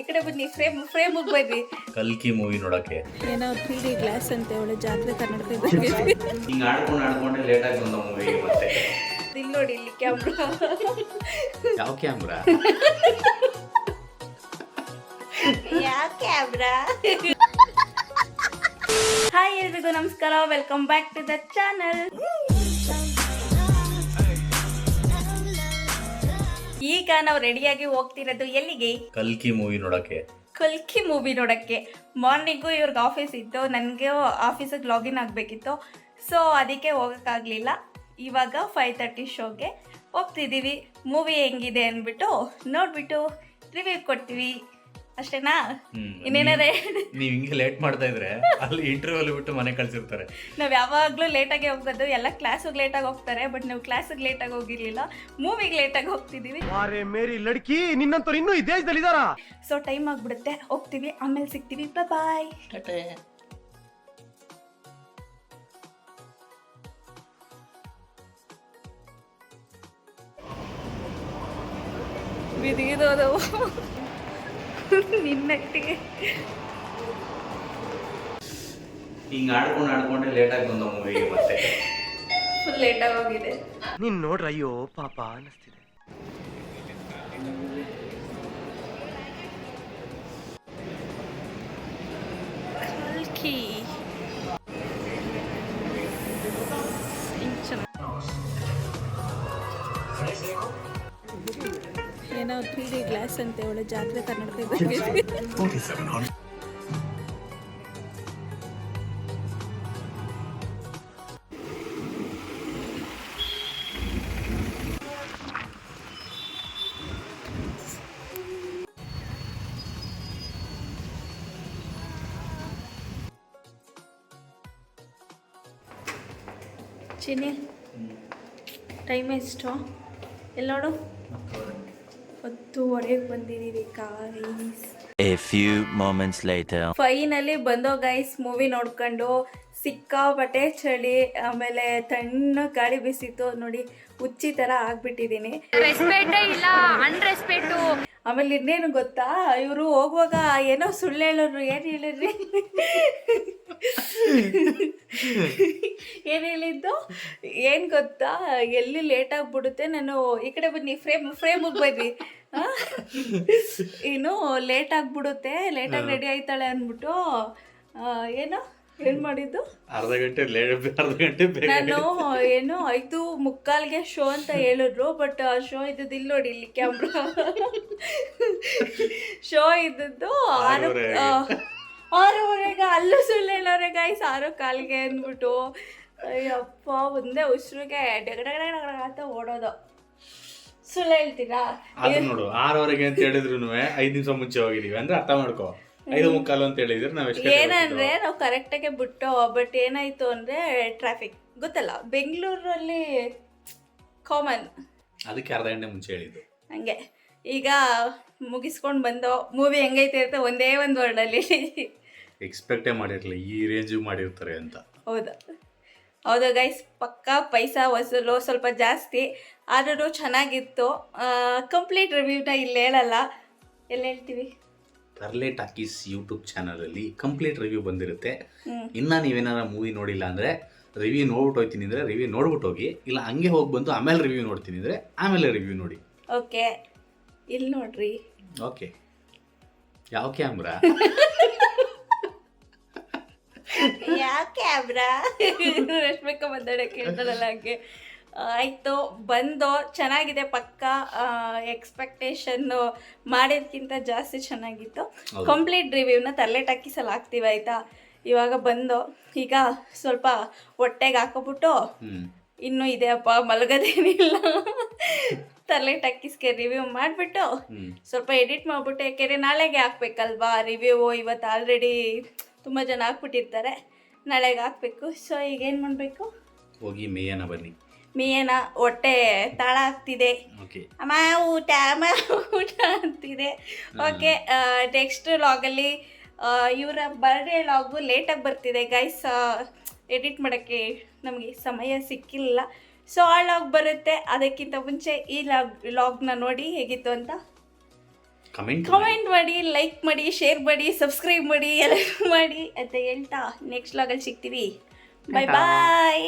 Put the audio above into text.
ಈ ಕಡೆ ಬನ್ನಿ ಫ್ರೇಮ್ ಫ್ರೇಮ್ ಬನ್ನಿ. ಕಲ್ಕಿ ಮೂವಿ ನೋಡಕ್ಕೆ. ಏನೋ ತ್ರೀ ಡಿ ಗ್ಲಾಸ್ ಅಂತ ಒಳ್ಳೆ ಜಾತ್ರೆ ಕರ್ನಾಟಕ ಹಿಂಗ್ ಆಡ್ಕೊಂಡು ಆಡ್ಕೊಂಡೆ ಲೇಟ್ ಆಗಿ ಬಂದ ಮೂವಿ ಮತ್ತೆ. ಇಲ್ಲಿ ನೋಡಿ ಇಲ್ಲಿ ಕ್ಯಾಮ್ರಾ ಯಾವ ಕ್ಯಾಮ್ರಾ ಯಾವ ಕ್ಯಾಮ್ರಾ ಹಾಯ್ ಎಲ್ರಿಗೂ ನಮಸ್ಕಾರ. Welcome back to the channel ಈಗ ನಾವು ರೆಡಿಯಾಗಿ ಹೋಗ್ತಿರೋದು ಎಲ್ಲಿಗೆ? ಕಲ್ಕಿ ಮೂವಿ ನೋಡಕ್ಕೆ. ಕಲ್ಕಿ ಮೂವಿ ನೋಡಕ್ಕೆ. ಮಾರ್ನಿಂಗು ಇವ್ರಿಗೆ ಆಫೀಸ್ ಇತ್ತು ನನಗೆ ಆಫೀಸಿಗೆ ಲಾಗಿನ್ ಆಗಬೇಕಿತ್ತು. ಸೊ ಅದಕ್ಕೆ ಹೋಗೋಕ್ಕಾಗಲಿಲ್ಲ. ಇವಾಗ ಫೈವ್ ತರ್ಟಿ ಶೋಗೆ ಹೋಗ್ತಿದ್ದೀವಿ ಮೂವಿ ಹೆಂಗಿದೆ ಅಂದ್ಬಿಟ್ಟು ನೋಡಿಬಿಟ್ಟು ರಿವ್ಯೂ ಕೊಡ್ತೀವಿ. ಅಷ್ಟೇನಾ? ಹ್ಮ್. ಇನ್ನೇನಾರೆ ನೀವ್ ಹಿಂಗೆ ಲೇಟ್ ಮಾಡ್ತಾ ಇದ್ರೆ ಅಲ್ಲಿ ಇಂಟರ್ವ್ಯೂ ಅಲ್ಲಿ ಬಿಟ್ಟು ಮನೆ ಕಳ್ಸಿರ್ತಾರೆ. ನಾವು ಯಾವಾಗಲೂ ಲೇಟಾಗಿ ಹೋಗೋದು ಎಲ್ಲ ಕ್ಲಾಸಿಗೆ ಲೇಟಾಗಿ ಹೋಗ್ತಾರೆ ಬಟ್ ನಾವು ಕ್ಲಾಸಿಗೆ ಲೇಟಾಗಿ ಹೋಗಿರ್ಲಿಲ್ಲ. ಮೂವಿಗೆ ಲೇಟಾಗಿ ಹೋಗ್ತಿದ್ದೀವಿ ಅರೆ ಮೇರಿ ಲಡ್ಕಿ ನಿನ್ನಂತವ್ರು ಇನ್ನೂ ಈ ದೇಶದಲ್ಲಿ ಇದಾರಾ ಸೊ ಟೈಮ್ ಆಗ್ಬಿಡುತ್ತೆ. ಹೋಗ್ತೀವಿ ಆಮೇಲೆ ಸಿಗ್ತೀವಿ. ಬಾಯ್ ಬಿದಿಗಿದೋದವು ನಿನ್ನಟ್ಟಿಗೆ. ಹಿಂಗ್ ಆಡ್ಕೊಂಡು ಆಡ್ಕೊಂಡೆ ಲೇಟ್ ಆಗಿ ಬಂದ ಮೂವಿ ಮತ್ತೆ. ಫುಲ್ ಲೇಟಾಗಿ ಹೋಗಿದೆ. ನೀನ್ ನೋಡ್ರ ಅಯ್ಯೋ ಪಾಪ ಅನಿಸ್ತಿದೆ. ಏನೋ ತ್ರೀ ಡಿ ಗ್ಲಾಸ್ ಅಂತೆ ಹೇಳಿ ಜಾತ್ರೆ ಕರ್ನಾಟಕ ಚಿನ್ನಿ ಟೈಮ್ ಎಷ್ಟು? ಎಲ್ಲೋಡು? ಹತ್ತುವರೆಗೆ ಬಂದಿದ್ದೀವಿ guys a few moments later finally ಬಂದೋ guys movie ನೋಡ್ಕೊಂಡು ಸಿಕ್ಕಾಪಟ್ಟೆ ಚಳಿ ಆಮೇಲೆ ತಣ್ಣ ಗಾಳಿ ಬಿಸಿತ್ತು ನೋಡಿ ಹುಚ್ಚಿ ತರ ಆಗ್ಬಿಟ್ಟಿದೀನಿ ರೆಸ್ಪೆಕ್ಟ್ ಇಲ್ಲ ಅನ್ರೆಸ್ಪೆಕ್ಟು ಆಮೇಲೆ ಇನ್ನೇನು ಗೊತ್ತಾ? ಇವರು ಹೋಗುವಾಗ ಏನೋ ಸುಳ್ಳು ಹೇಳೋರು ಏನು ಹೇಳಿದ್ರಿ? ಏನು ಹೇಳಿದ್ದು? ಏನು ಗೊತ್ತಾ? ಎಲ್ಲಿ ಲೇಟ್ ಆಗಿಬಿಡುತ್ತೆ ನಾನು ಈ ಕಡೆ ಬನ್ನಿ ಫ್ರೇಮ್ ಫ್ರೇಮಿಗೆ ಬನ್ನಿ. ಏನು ಲೇಟ್ ಆಗಿಬಿಡುತ್ತೆ ಲೇಟಾಗಿ ರೆಡಿ ಆಯ್ತಾಳೆ ಅಂದ್ಬಿಟ್ಟು ಏನು? ಏನು ಮಾಡಿದ್ದು? ಅರ್ಧ ಗಂಟೆ ಅರ್ಧ ಗಂಟೆ ನಾನು ಏನು ಐದು ಮುಕ್ಕಾಲ್ಗೆ ಶೋ ಅಂತ ಹೇಳಿದ್ರು ಬಟ್ ಆ ಶೋ ಇದ್ದದ್ದು ಇಲ್ಲಿ ನೋಡಿ ಇಲ್ಲಿ ಕ್ಯಾಮ್ರಾ ಶೋ ಇದ್ದದ್ದು ಆರು ಆರೂವರೆಗೆ. ಆರೂವರೆಗೆ ಅಲ್ಲೂ ಸುಳ್ಳು ಹೇಳೋರೆ ಗಾಯ್ಸ್ ಆರು ಕಾಲ್ಗೆ ಅಂದ್ಬಿಟ್ಟು. ಅಯ್ಯಪ್ಪ ಒಂದೇ ಉಸಿರಿಗೆ ಡಗಡಗಡ ಅಂತ ಓಡೋದು. ಸುಳ್ಳು ಹೇಳ್ತೀರಾ? ಅದು ನೋಡು ಆರವರೆಗೆ ಅಂತ ಹೇಳಿದ್ರು ಐದ್ ನಿಮಿಷ ಮುಂಚೆ ಹೋಗಿದೀವಿ ಅಂದ್ರೆ ಅರ್ಥ ಮಾಡ್ಕೋ. ಐದು ಮುಕ್ಕಾಲು ಅಂತ ಹೇಳಿದ್ರೆ ನಾವ್ ಎಷ್ಟು ಏನಂದ್ರೆ ನಾವು ಕರೆಕ್ಟಾಗೆ ಬಿಟ್ಟು ಬಟ್ ಏನಾಯ್ತು ಅಂದ್ರೆ ಟ್ರಾಫಿಕ್ ಗೊತ್ತಲ್ಲ ಬೆಂಗಳೂರಲ್ಲಿ ಕಾಮನ್ ಅದಕ್ಕೆ ಅರ್ಧ ಗಂಟೆ ಮುಂಚೆ ಹೇಳಿದ್ದು. ಹಂಗೆ. ಈಗ ಮುಗಿಸ್ಕೊಂಡು ಬಂದೋ ಮೂವಿ ಹೆಂಗೈತೆ ಅಂತ ಒಂದೇ ಒಂದು ವರ್ಡಲ್ಲಿ ಎಕ್ಸ್ಪೆಕ್ಟೇ ಮಾಡಿರ್ಲಿಲ್ಲ ಈ ರೇಂಜ್ ಮಾಡಿರ್ತಾರೆ ಅಂತ. ಹೌದಾ. ಹೌದು ಗೈಸ್ ಪಕ್ಕ ಪೈಸಾ ವಸೂಲು ಸ್ವಲ್ಪ ಜಾಸ್ತಿ ಆದರೂ ಚೆನ್ನಾಗಿತ್ತು. ಕಂಪ್ಲೀಟ್ ರಿವ್ಯೂನ ಇಲ್ಲಿ ಹೇಳಲ್ಲ. ಎಲ್ಲಿ ಹೇಳ್ತೀವಿ? ತರ್ಲೆ ಟಾಕೀಸ್ ಯೂಟ್ಯೂಬ್ ಚಾನಲಲ್ಲಿ ಕಂಪ್ಲೀಟ್ ರಿವ್ಯೂ ಬಂದಿರುತ್ತೆ. ಇನ್ನು ಇನ್ನ ನೀವೇನಾರ ಮೂವಿ ನೋಡಿಲ್ಲ ಅಂದ್ರೆ ರಿವ್ಯೂ ನೋಡ್ಬಿಟ್ಟು ಹೋಗ್ತೀನಿ ಅಂದ್ರೆ ರಿವ್ಯೂ ನೋಡ್ಬಿಟ್ಟು ಹೋಗಿ. ಇಲ್ಲ ಹಂಗೆ ಹೋಗಿ ಬಂದು ಆಮೇಲೆ ರಿವ್ಯೂ ನೋಡ್ತೀನಿ ಅಂದ್ರೆ ಆಮೇಲೆ ರಿವ್ಯೂ ನೋಡಿ. ಓಕೆ ಇಲ್ಲಿ ನೋಡ್ರಿ. ಓಕೆ ಯಾವ ಕ್ಯಾಮ್ರಾ ಯಾವ ಕ್ಯಾಮ್ರಾ ರಶ್ಮಿಕಾ ಬಂದಡೆ ಕೇಳ್ತಾರಲ್ಲ ಹಾಗೆ. ಆಯಿತು ಬಂದೋ ಚೆನ್ನಾಗಿದೆ ಪಕ್ಕ. ಎಕ್ಸ್ಪೆಕ್ಟೇಷನ್ ಮಾಡಿದ್ಕಿಂತ ಜಾಸ್ತಿ ಚೆನ್ನಾಗಿತ್ತು. ಕಂಪ್ಲೀಟ್ ರಿವ್ಯೂನ ತಲೆ ಸಲ ಹಾಕ್ತೀವಿ ಆಯಿತಾ? ಇವಾಗ ಬಂದು ಈಗ ಸ್ವಲ್ಪ ಹೊಟ್ಟೆಗೆ ಹಾಕೋಬಿಟ್ಟು ಇನ್ನು ಇನ್ನೂ ಇದೆಯಪ್ಪ ಮಲಗೋದೇನಿಲ್ಲ. ತಲೆ ಟಕ್ಕಿಸ್ಗೆ ರಿವ್ಯೂ ಮಾಡಿಬಿಟ್ಟು ಸ್ವಲ್ಪ ಎಡಿಟ್ ಮಾಡಿಬಿಟ್ಟು ಯಾಕೆಂದರೆ ನಾಳೆಗೆ ಹಾಕ್ಬೇಕಲ್ವಾ ರಿವ್ಯೂ ಇವತ್ತು ಆಲ್ರೆಡಿ ತುಂಬ ಜನ ಹಾಕ್ಬಿಟ್ಟಿರ್ತಾರೆ ನಾಳೆಗೆ ಹಾಕ್ಬೇಕು. ಸೊ ಈಗ ಏನು ಮಾಡಬೇಕು? ಹೋಗಿ ಮೇಯನ ಬನ್ನಿ. ಮೇಯನ ಹೊಟ್ಟೆ ತಾಳ ಆಗ್ತಿದೆ. ಓಕೆ ಅಮ್ಮ ಊಟ ಅಮ್ಮ ಊಟ ಆಗ್ತಿದೆ ಓಕೆ ನೆಕ್ಸ್ಟ್ ಲಾಗಲ್ಲಿ ಇವರ ಬರ್ಡೇ ಲಾಗು ಲೇಟಾಗಿ ಬರ್ತಿದೆ ಗೈಸ್ ಎಡಿಟ್ ಮಾಡೋಕ್ಕೆ ನಮಗೆ ಸಮಯ ಸಿಕ್ಕಿಲ್ಲ. ಸೊ ಆ ಲಾಗ್ ಬರುತ್ತೆ. ಅದಕ್ಕಿಂತ ಮುಂಚೆ ಈ ಲಾಗ್ ಲಾಗ್ನ ನೋಡಿ ಹೇಗಿತ್ತು ಅಂತ ಕಮೆಂಟ್ ಕಮೆಂಟ್ ಮಾಡಿ ಲೈಕ್ ಮಾಡಿ ಶೇರ್ ಮಾಡಿ ಸಬ್ಸ್ಕ್ರೈಬ್ ಮಾಡಿ ಎಲ್ಲ ಮಾಡಿ. ಅಂತ ಹೇಳ್ತಾ ನೆಕ್ಸ್ಟ್ ಲಾಗಲ್ಲಿ ಸಿಗ್ತೀವಿ ಬಾಯ್ ಬಾಯ್